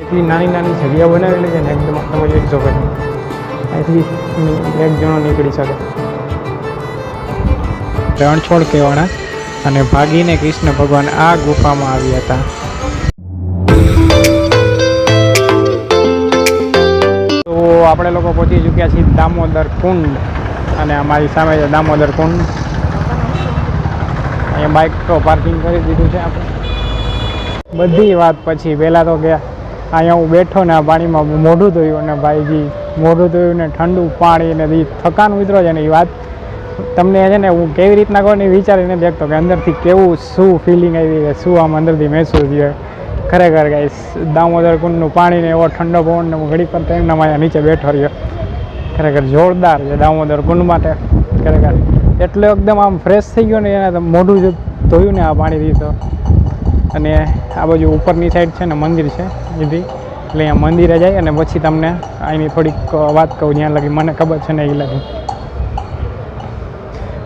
એટલી નાની નાની જગ્યા બનાવેલી છે ને એકદમ તમે જોઈ શકો અહીંથી એક જણો નીકળી શકે. રણછોડ કહેવાના અને ભાગીને કૃષ્ણ ભગવાન આ ગુફામાં આવ્યા હતા. તો આપણે લોકો પહોંચી ચૂક્યા છીએ દામોદર કુંડ અને અમારી સામે છે દામોદર કુંડ. અહીંયા બાઇક તો પાર્કિંગ કરી દીધું છે આપણે. બધી વાત પછી, પહેલાં તો ગયા. અહીંયા હું બેઠો ને આ પાણીમાં મોઢું ધોયું અને ભાઈજી, મોઢું ધોયું ને ઠંડુ પાણી ને એ થકાન ઉતરો છે ને એ વાત તમને છે ને હું કેવી રીતના કહું ને વિચારીને દેખતો કે અંદરથી કેવું શું ફિલિંગ આવી કે શું આમ અંદરથી મહેસૂસ થયો ખરેખર ગાઈસ દામોદર કુંડનું પાણી ને એવો ઠંડો પવન ને હું ઘડી પર તેમના અહીંયા નીચે બેઠો રહ્યો. ખરેખર જોરદાર છે દામોદર કુંડ માટે. ખરેખર. એટલો એકદમ આમ ફ્રેશ થઈ ગયો ને એને મોઢું જ ધોયું ને આ પાણીથી તો. અને આ બાજુ ઉપરની સાઈડ છે ને મંદિર છે એથી. એટલે અહીંયા મંદિરે જાય અને પછી તમને અહીંની થોડીક વાત કહું જ્યાં લગી મને ખબર છે ને એ લગી.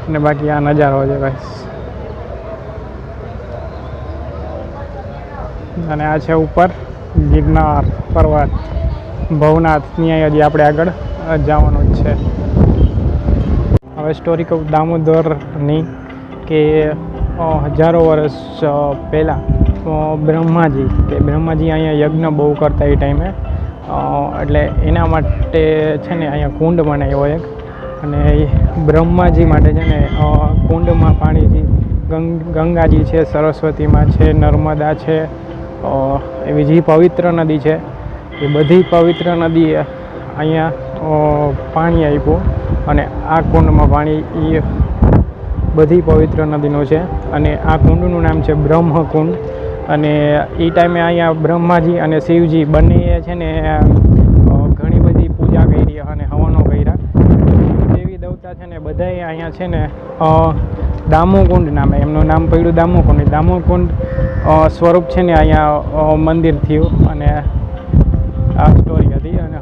અને બાકી આ નજારો છે ભાઈ અને આ છે ઉપર ગિરનાર પર્વત. ભવનાથની હજી આપણે આગળ જવાનું જ છે. હવે સ્ટોરી કહું દામોદરની કે હજારો વર્ષ પહેલાં બ્રહ્માજી, કે બ્રહ્માજી અહીંયા યજ્ઞ બહુ કરતા એ ટાઈમે. એટલે એના માટે છે ને અહીંયા કુંડ બનાવ્યો એક. અને બ્રહ્માજી માટે છે ને કુંડમાં પાણીજી ગંગાજી છે, સરસ્વતીમાં છે, નર્મદા છે એવી જે પવિત્ર નદી છે, એ બધી પવિત્ર નદીએ અહીંયા પાણી આપ્યું. અને આ કુંડમાં પાણી એ બધી પવિત્ર નદીનો છે અને આ કુંડનું નામ છે બ્રહ્મકુંડ. અને એ ટાઈમે અહીંયા બ્રહ્માજી અને શિવજી બંને છે ને ઘણી બધી પૂજા કરી અને હવનો કર્યા. દેવી દેવતા છે ને બધાએ અહીંયા છે ને દામોકુંડ નામે, એમનું નામ પડ્યું દામોકુંડ. દામોકુંડ સ્વરૂપ છે ને અહીંયા મંદિર થયું અને આ સ્ટોરી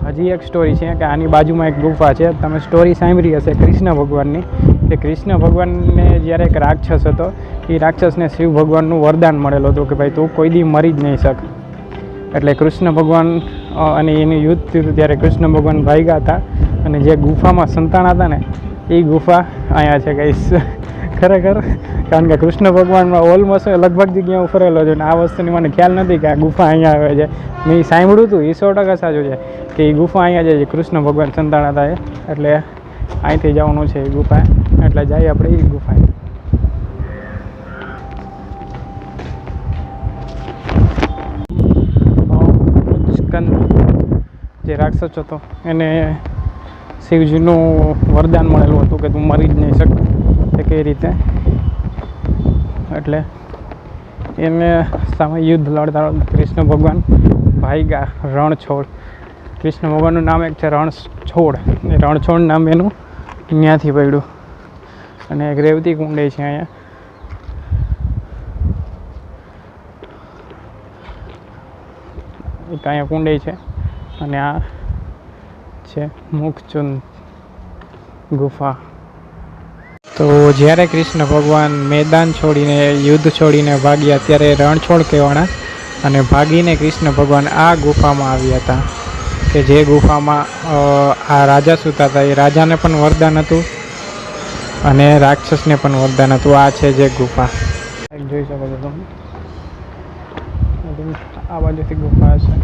હજી એક સ્ટોરી છે કે આની બાજુમાં એક ગુફા છે. તમે સ્ટોરી સાંભળી હશે કૃષ્ણ ભગવાનની. કે કૃષ્ણ ભગવાનને જ્યારે એક રાક્ષસ હતો, એ રાક્ષસને શિવ ભગવાનનું વરદાન મળેલું હતું કે ભાઈ તું કોઈ દી મરી જ નહીં શક. એટલે કૃષ્ણ ભગવાન અને એનું યુદ્ધ થયું ત્યારે કૃષ્ણ ભગવાન ભાગ્યા હતા. અને જે ગુફામાં સંતાન હતા ને, એ ગુફા અહીંયા છે કહીશ ખરેખર. કારણ કે કૃષ્ણ ભગવાનમાં ઓલમોસ્ટ લગભગ જગ્યા હું ફરેલો છું અને આ વસ્તુની મને ખ્યાલ નથી કે આ ગુફા અહીંયા આવે છે. મેં સાંભળ્યું હતું એ સો ટકા સાચું છે કે એ ગુફા અહીંયા છે, કૃષ્ણ ભગવાન સંતાણા થાય. એટલે અહીંથી જવાનું છે એ ગુફા. એટલે જઈએ આપણે એ ગુફા જે રાક્ષસ હતો, એને શિવજીનું વરદાન મળેલું હતું કે તું મરી જ નહીં શક એ કઈ રીતે. એટલે એને સામે યુદ્ધ લડતા કૃષ્ણ ભગવાન ભાઈગા રણછોડ. કૃષ્ણ ભગવાનનું નામ એક છે રણછોડ. એ રણછોડ નામ એનું ત્યાંથી પડ્યું. અને એક રેવતી કુંડે છે અહીંયા. એક અહીંયા કુંડે છે. અને આ છે મુખચુંદ ગુફા. તો જ્યારે કૃષ્ણ ભગવાન મેદાન છોડીને, યુદ્ધ છોડીને ભાગ્યા, ત્યારે રણછોડ કહેવાના અને ભાગીને કૃષ્ણ ભગવાન આ ગુફામાં આવ્યા હતા. કે જે ગુફામાં આ રાજા સૂતા હતા. એ રાજાને પણ વરદાન હતું અને રાક્ષસને પણ વરદાન હતું. આ છે જે ગુફા. જોઈ શકો છો તમે. આ બાજુથી ગુફા હશે.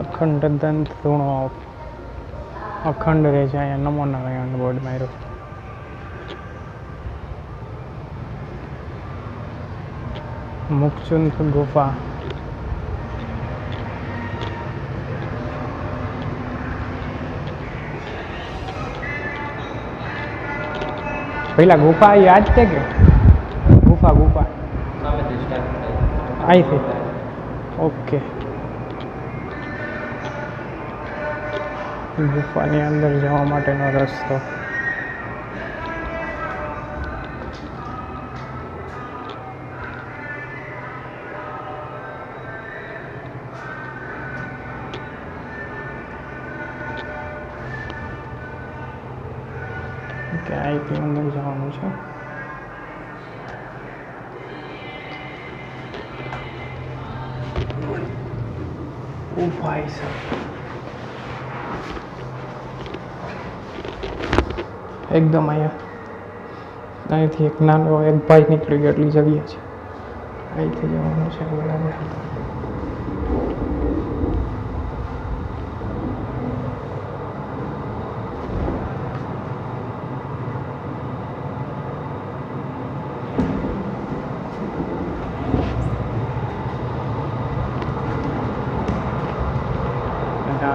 અખંડ દંત ધૂણો અખંડ રહે છે અહીંયા નમો નારાયણ બોર્ડ માર્યો. મુખચુંદ ગુફા. પેલા ગુફા યાદ છે કે? ગુફા ગુફા. અહીંથી. ઓકે. ગુફાની અંદર જવા માટેનો રસ્તો. કે આઈપી અંદર જવાનું છે. ઓ ભાઈ સાહેબ. એકદમ અહીંયા. અહીંથી એક નાનો એક ભાઈ નીકળી ગયો એટલી જગ્યા છે. અહીંથી જવાનું છે બરાબર.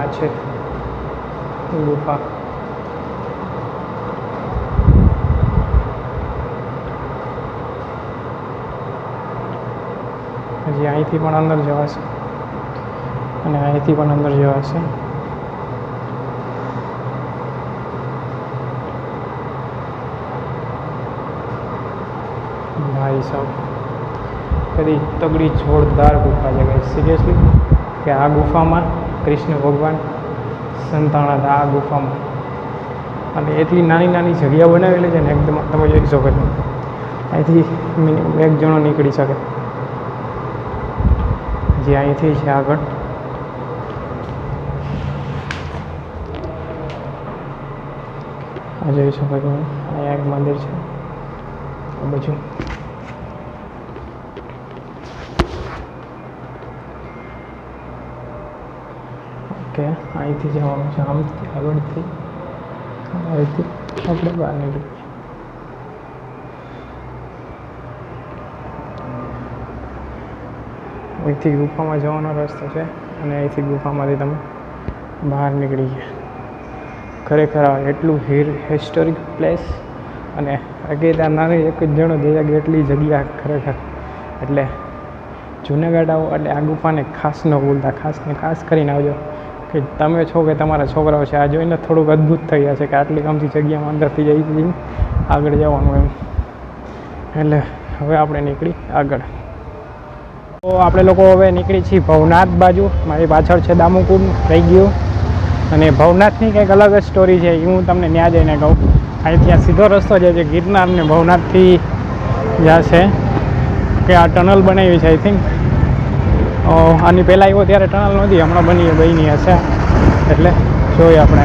છે ગુફા. હજી અહીંથી પણ અંદર જવાશે. અને અહીંથી પણ અંદર જવાશે. ભાઈ સાહેબ, કદી તગડી જોરદાર ગુફા છે ભાઈ. સિરિયસલી કે આ ગુફામાં કૃષ્ણ ભગવાન સંતાણા હતા આ ગુફામાં. અને એટલી નાની નાની જગ્યા બનાવેલી છે ને, એકદમ તમે જોઈ શકો છો. અહીંથી એક જણો નીકળી શકે. જે અહીંથી છે આગળ આ જોઈ શકો છો અહીંયા એક મંદિર છે આ બાજુ ઓકે અહીંથી જવાનું છે આમથી આગળથી અહીંથી આપણે બહાર નીકળીએ અહીંથી ગુફામાં જવાનો રસ્તો છે અને અહીંથી ગુફામાંથી તમે બહાર નીકળી ગયા. ખરેખર એટલું હિર હિસ્ટોરિક પ્લેસ અને નાની એક જ જણો જઈ એટલી જગ્યા ખરેખર. એટલે જુનાગઢ આવો, એટલે આ ગુફાને ખાસ ન ભૂલતા. ખાસ ને ખાસ કરીને આવજો કે તમે છો કે તમારા છોકરાઓ છે, આ જોઈને થોડુંક અદ્ભુત થઈ ગયા છે કે આટલી ગમતી જગ્યામાં અંદરથી જઈ આગળ જવાનું એમ. એટલે હવે આપણે નીકળી આગળ. તો આપણે લોકો હવે નીકળી છીએ ભવનાથ બાજુ. મારી પાછળ છે દામુકુંડ રહી ગયું. અને ભવનાથની કંઈક અલગ જ સ્ટોરી છે, એ હું તમને ત્યાં જઈને કહું. અહીંથી આ સીધો રસ્તો જે છે ગિરનાર ને ભવનાથથી જ્યાં છે કે આ ટનલ બનાવી છે આઈ થિંક આની પહેલાં આવ્યો ત્યારે ટનલ નહોતી, હમણાં બની બની હશે. એટલે જોઈએ આપણે.